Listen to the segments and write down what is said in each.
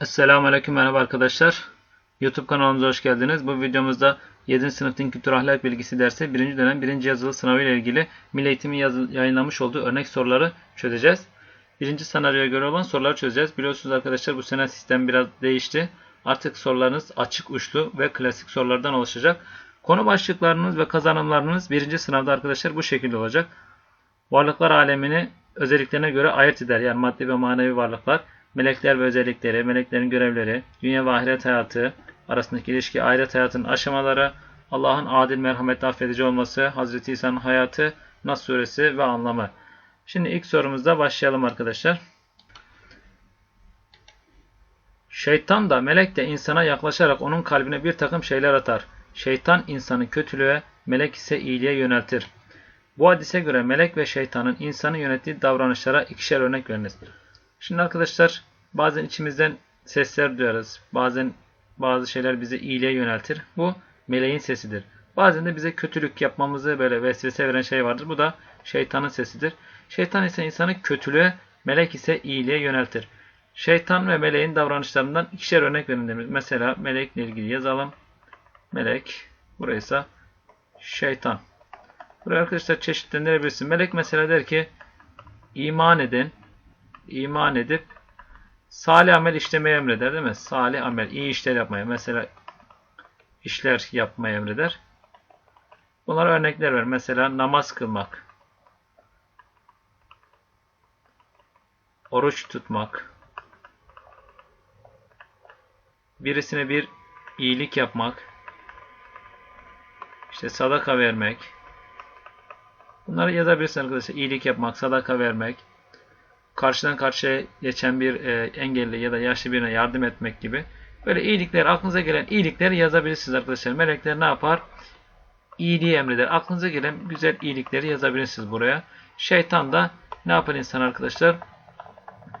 Esselamu Aleyküm merhaba arkadaşlar. YouTube kanalımıza hoş geldiniz. Bu videomuzda 7. sınıf din kültür ahlak bilgisi dersi 1. dönem 1. yazılı sınavı ile ilgili Milli Eğitim'in yayınlamış olduğu örnek soruları çözeceğiz. Birinci senaryoya göre olan soruları çözeceğiz. Biliyorsunuz arkadaşlar bu sene sistem biraz değişti. Artık sorularınız açık uçlu ve klasik sorulardan oluşacak. Konu başlıklarınız ve kazanımlarınız birinci sınavda arkadaşlar bu şekilde olacak. Varlıklar alemini özelliklerine göre ayırt eder. Yani maddi ve manevi varlıklar, melekler ve özellikleri, meleklerin görevleri, dünya ve ahiret hayatı arasındaki ilişki, ahiret hayatının aşamaları, Allah'ın adil, merhametli, affedici olması, Hazreti İsa'nın hayatı, Nas suresi ve anlamı. Şimdi ilk sorumuzda başlayalım arkadaşlar. Şeytan da melek de insana yaklaşarak onun kalbine bir takım şeyler atar. Şeytan insanı kötülüğe, melek ise iyiliğe yöneltir. Bu hadise göre melek ve şeytanın insanı yönettiği davranışlara ikişer örnek veriniz. Şimdi arkadaşlar bazen içimizden sesler duyarız. Bazen bazı şeyler bizi iyiliğe yöneltir. Bu meleğin sesidir. Bazen de bize kötülük yapmamızı böyle vesvese veren şey vardır. Bu da şeytanın sesidir. Şeytan ise insanı kötülüğe, melek ise iyiliğe yöneltir. Şeytan ve meleğin davranışlarından ikişer örnek verin demiş. Mesela melekle ilgili yazalım. Melek, buraysa şeytan. Buraya arkadaşlar çeşitlendirebilirsin. Melek mesela der ki iman edin, iman edip salih amel işlemeyi emreder değil mi? Salih amel, iyi işler yapmayı. Mesela işler yapmayı emreder. Bunlara örnekler ver. Mesela namaz kılmak, oruç tutmak, birisine bir iyilik yapmak, işte sadaka vermek, Bunları yazabilirsin arkadaşlar. İyilik yapmak, sadaka vermek, karşıdan karşıya geçen bir e, engelli ya da yaşlı birine yardım etmek gibi. Böyle iyilikler, aklınıza gelen iyilikleri yazabilirsiniz arkadaşlar. Melekler ne yapar? İyiliği emreder. Aklınıza gelen güzel iyilikleri yazabilirsiniz buraya. Şeytan da ne yapar insan arkadaşlar?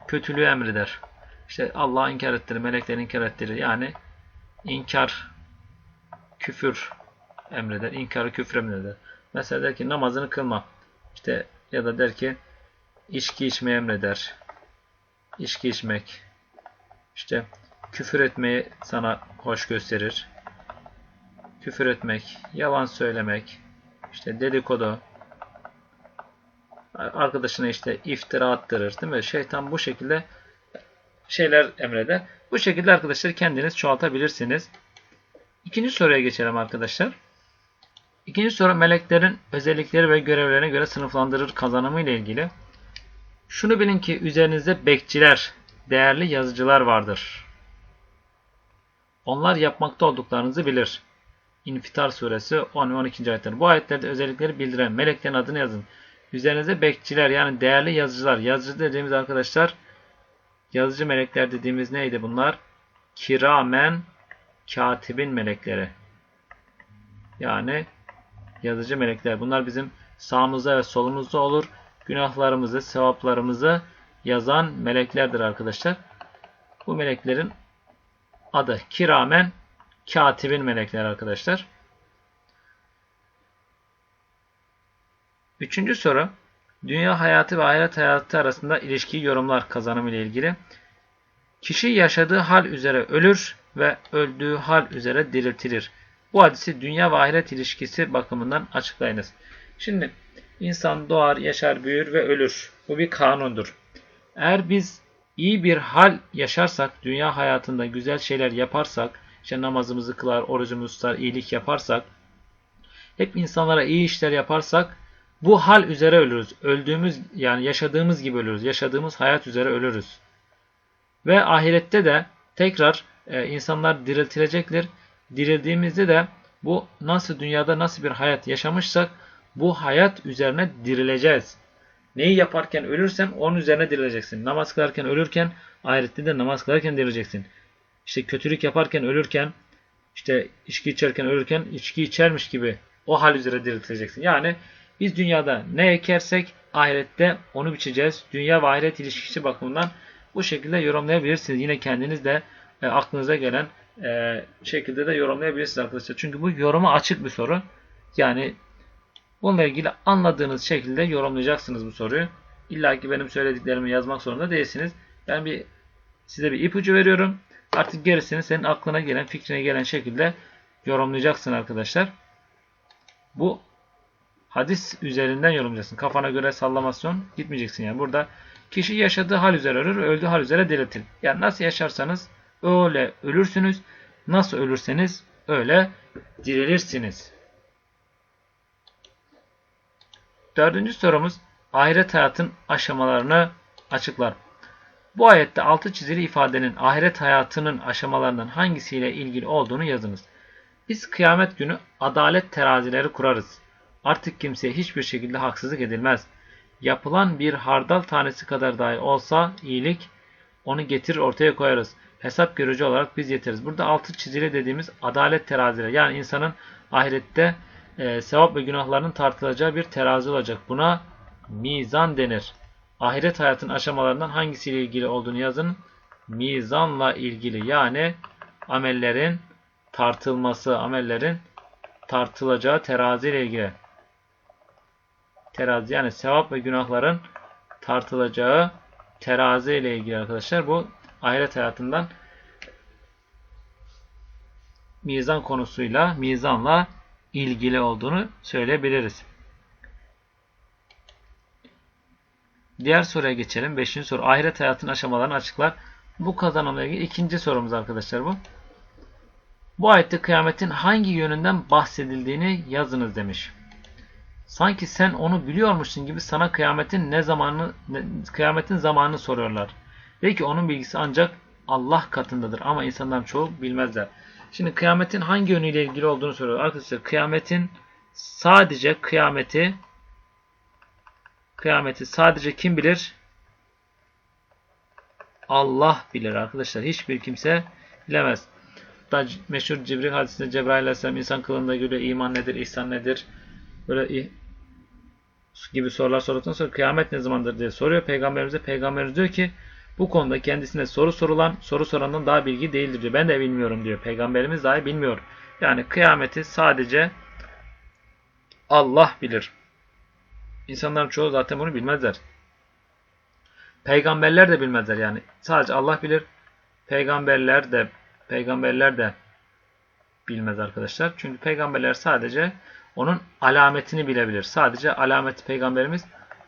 Kötülüğü emreder. İşte Allah'ı inkar ettirir, melekleri inkar ettirir. Yani inkar, küfür emreder. İnkarı küfür emreder. Mesela der ki namazını kılma. İşte ya da der ki içki içmeyi emreder. İçki içmek. İşte küfür etmeyi sana hoş gösterir. Küfür etmek, yalan söylemek, işte dedikodu, arkadaşına işte iftira attırır değil mi? Şeytan bu şekilde şeyler emreder. Bu şekilde arkadaşlar kendiniz çoğaltabilirsiniz. İkinci soruya geçelim arkadaşlar. İkinci soru meleklerin özellikleri ve görevlerine göre sınıflandırır kazanımı ile ilgili. Şunu bilin ki üzerinizde bekçiler, değerli yazıcılar vardır. Onlar yapmakta olduklarınızı bilir. İnfitar suresi 10 ve 12. ayetler. Bu ayetlerde özellikleri bildiren meleklerin adını yazın. Üzerinizde bekçiler yani değerli yazıcılar. Yazıcı dediğimiz arkadaşlar yazıcı melekler dediğimiz neydi bunlar? Kiramen katibin melekleri. Yani yazıcı melekler. Bunlar bizim sağımızda ve solumuzda olur. Günahlarımızı, sevaplarımızı yazan meleklerdir arkadaşlar. Bu meleklerin adı kiramen katibin melekler arkadaşlar. Üçüncü soru. Dünya hayatı ve ahiret hayatı arasında ilişkiyi yorumlar kazanım ile ilgili. Kişi yaşadığı hal üzere ölür ve öldüğü hal üzere diriltilir. Bu hadisi dünya ve ahiret ilişkisi bakımından açıklayınız. Şimdi insan doğar, yaşar, büyür ve ölür. Bu bir kanundur. Eğer biz iyi bir hal yaşarsak, dünya hayatında güzel şeyler yaparsak, işte namazımızı kılar, orucumuzu tutar, iyilik yaparsak, hep insanlara iyi işler yaparsak bu hal üzere ölürüz. Öldüğümüz yani yaşadığımız gibi ölürüz. Yaşadığımız hayat üzere ölürüz. Ve ahirette de tekrar e, insanlar diriltilecektir dirildiğimizde de bu nasıl dünyada nasıl bir hayat yaşamışsak bu hayat üzerine dirileceğiz. Neyi yaparken ölürsen onun üzerine dirileceksin. Namaz kılarken ölürken ahirette de namaz kılarken dirileceksin. İşte kötülük yaparken ölürken işte içki içerken ölürken içki içermiş gibi o hal üzere diriltileceksin. Yani biz dünyada ne ekersek ahirette onu biçeceğiz. Dünya ve ahiret ilişkisi bakımından bu şekilde yorumlayabilirsiniz. Yine kendiniz de e, aklınıza gelen e, şekilde de yorumlayabilirsiniz arkadaşlar. Çünkü bu yoruma açık bir soru. Yani bununla ilgili anladığınız şekilde yorumlayacaksınız bu soruyu. İlla ki benim söylediklerimi yazmak zorunda değilsiniz. Ben bir size bir ipucu veriyorum. Artık gerisini senin aklına gelen, fikrine gelen şekilde yorumlayacaksın arkadaşlar. Bu hadis üzerinden yorumlayacaksın. Kafana göre sallamasyon gitmeyeceksin yani. Burada kişi yaşadığı hal üzere ölür, öldüğü hal üzere diriltir. Yani nasıl yaşarsanız öyle ölürsünüz. Nasıl ölürseniz öyle dirilirsiniz. Dördüncü sorumuz ahiret hayatın aşamalarını açıklar. Bu ayette altı çizili ifadenin ahiret hayatının aşamalarından hangisiyle ilgili olduğunu yazınız. Biz kıyamet günü adalet terazileri kurarız. Artık kimseye hiçbir şekilde haksızlık edilmez. Yapılan bir hardal tanesi kadar dahi olsa iyilik onu getirir ortaya koyarız. Hesap görücü olarak biz yeteriz. Burada altı çizili dediğimiz adalet terazileri. Yani insanın ahirette e, sevap ve günahlarının tartılacağı bir terazi olacak. Buna mizan denir. Ahiret hayatın aşamalarından hangisiyle ilgili olduğunu yazın. Mizanla ilgili yani amellerin tartılması, amellerin tartılacağı terazi ile ilgili. Terazi yani sevap ve günahların tartılacağı terazi ile ilgili arkadaşlar. Bu ahiret hayatından mizan konusuyla, mizanla ilgili olduğunu söyleyebiliriz. Diğer soruya geçelim. Beşinci soru. Ahiret hayatın aşamalarını açıklar. Bu kazanımla ilgili ikinci sorumuz arkadaşlar bu. Bu ayette kıyametin hangi yönünden bahsedildiğini yazınız demiş. Sanki sen onu biliyormuşsun gibi sana kıyametin ne zamanı kıyametin zamanını soruyorlar. Belki onun bilgisi ancak Allah katındadır ama insanların çoğu bilmezler. Şimdi kıyametin hangi yönüyle ilgili olduğunu soruyor. Arkadaşlar kıyametin sadece kıyameti kıyameti sadece kim bilir? Allah bilir arkadaşlar. Hiçbir kimse bilemez. Da meşhur Cibril hadisinde Cebrail aleyhisselam insan kılığında göre iman nedir, ihsan nedir? Böyle gibi sorular sorduktan sonra kıyamet ne zamandır diye soruyor. Peygamberimize peygamberimiz diyor ki bu konuda kendisine soru sorulan soru sorandan daha bilgi değildir diyor. Ben de bilmiyorum diyor. Peygamberimiz dahi bilmiyor. Yani kıyameti sadece Allah bilir. İnsanların çoğu zaten bunu bilmezler. Peygamberler de bilmezler yani. Sadece Allah bilir. Peygamberler de peygamberler de bilmez arkadaşlar. Çünkü peygamberler sadece onun alametini bilebilir. Sadece alamet peygamberimiz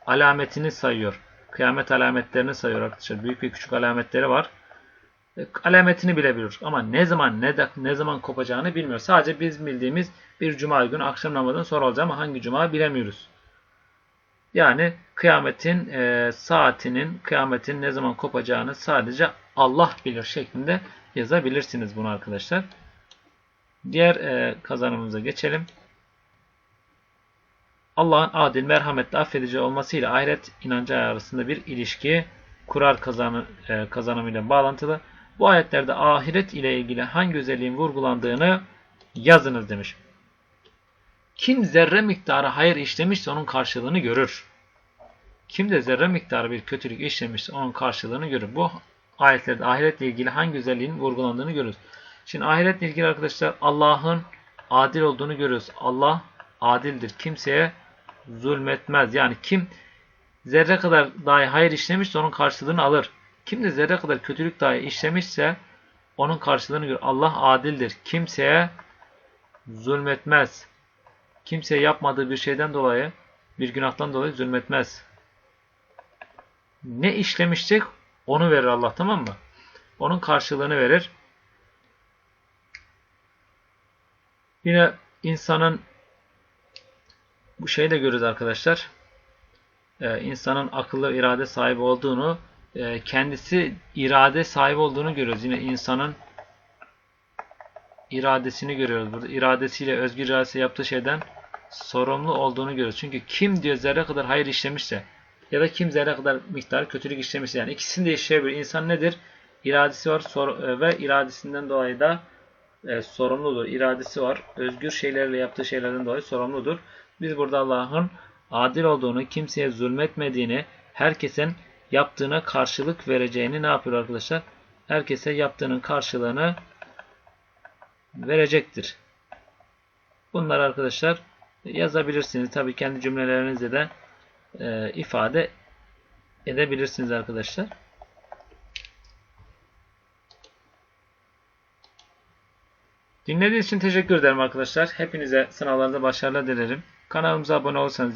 alametini sayıyor. Kıyamet alametlerini sayıyor arkadaşlar. Büyük ve küçük alametleri var. E, alametini bilebilir ama ne zaman ne de, ne zaman kopacağını bilmiyor. Sadece biz bildiğimiz bir cuma günü akşam namazından sonra olacak ama hangi cuma bilemiyoruz. Yani kıyametin e, saatinin, kıyametin ne zaman kopacağını sadece Allah bilir şeklinde yazabilirsiniz bunu arkadaşlar. Diğer e, kazanımıza geçelim. Allah'ın adil, merhametli, affedici olmasıyla ahiret inancı arasında bir ilişki kurar kazanı, e, kazanımıyla bağlantılı. Bu ayetlerde ahiret ile ilgili hangi özelliğin vurgulandığını yazınız demiş. Kim zerre miktarı hayır işlemişse onun karşılığını görür. Kim de zerre miktarı bir kötülük işlemişse onun karşılığını görür. Bu ayetlerde ahiretle ilgili hangi özelliğin vurgulandığını görürüz. Şimdi ahiretle ilgili arkadaşlar Allah'ın adil olduğunu görüyoruz. Allah adildir. Kimseye zulmetmez. Yani kim zerre kadar dahi hayır işlemişse onun karşılığını alır. Kim de zerre kadar kötülük dahi işlemişse onun karşılığını görür. Allah adildir. Kimseye zulmetmez. Kimseye yapmadığı bir şeyden dolayı, bir günahtan dolayı zulmetmez. Ne işlemiştik onu verir Allah tamam mı? Onun karşılığını verir. Yine insanın bu şeyi de görürüz arkadaşlar. Ee, insanın akıllı irade sahibi olduğunu, e, kendisi irade sahibi olduğunu görüyoruz. Yine insanın iradesini görüyoruz. Burada iradesiyle, özgür iradesi yaptığı şeyden sorumlu olduğunu görüyoruz. Çünkü kim diyor zerre kadar hayır işlemişse ya da kim zerre kadar miktar kötülük işlemişse yani ikisini de işleyebilir. İnsan nedir? İradesi var e, ve iradesinden dolayı da e, sorumludur. İradesi var. Özgür şeylerle yaptığı şeylerden dolayı sorumludur. Biz burada Allah'ın adil olduğunu, kimseye zulmetmediğini, herkesin yaptığına karşılık vereceğini ne yapıyor arkadaşlar? Herkese yaptığının karşılığını verecektir. Bunlar arkadaşlar yazabilirsiniz. Tabii kendi cümlelerinizde de e, ifade edebilirsiniz arkadaşlar. Dinlediğiniz için teşekkür ederim arkadaşlar. Hepinize sınavlarda başarılar dilerim. Kanalımıza abone olursanız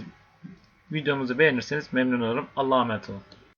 videomuzu beğenirseniz memnun olurum. Allah'a emanet olun.